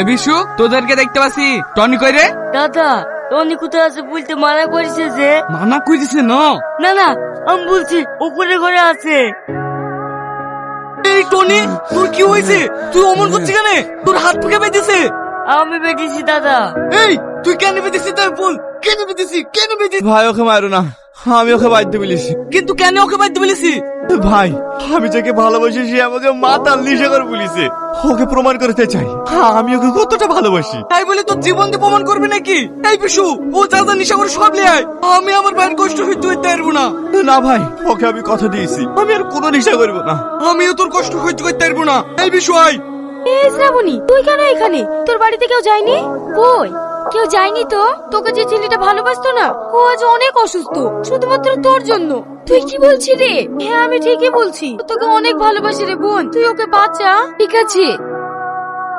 এ বিশু তোদেরকে দেখতে পাচ্ছি। টনি কই রে? দাদা টনি কোথায় আছে বলতে মানা করেছে যে মানা কইছে না? না না আমি বলছি উপরে ঘরে আছে। এই টনি তোর কি হয়েছে? তুই অমন করছিস কেন? তোর হাত থেকে বেঁধেছে? আমি বেরিয়েছি দাদা। এই তুই কেন বেঁধেছিস তাই বল। কেন বেঁধেছিস? কেন বেঁধেছিস? ভাই ওকে মারো না। আমি ওকে বাধ্য বলেছি। কিন্তু কেন ওকে বাধ্য বলেছি ভাই আমি যাকে ভালোবাসি সে আমাকে মাতাল নিশা করে বলেছে। ওকে প্রমাণ করতে চাই। আমি ওকে কতটা ভালোবাসি। তাই বলে তোর জীবন দিয়ে প্রমাণ করবে নাকি? এই বিশু ও যা যা নিশা করে সব নিয়ে আয়। আমি আমার ভাইয়ের কষ্ট হইতে হইতে পারব না। না ভাই ওকে আমি কথা দিয়েছি। আমি আর কোনো নিশা করব না। আমিও তোর কষ্ট হইতে করতে পারব না। এই বিশু আয়। এই শ্রাবণী, তুই কেন এখানে? তোর বাড়িতে কেউ যায়নি? কই? কেউ যায়নি তো? তোকে যে ছেলেটা ভালোবাসতো না, ও আজ অনেক অসুস্থ, শুধুমাত্র তোর জন্য। তুই কি বলছিস রে হ্যাঁ আমি ঠিকই বলছি। তোকে অনেক ভালোবাসি রে বোন, তুই ওকে বাঁচা। ঠিক আছে।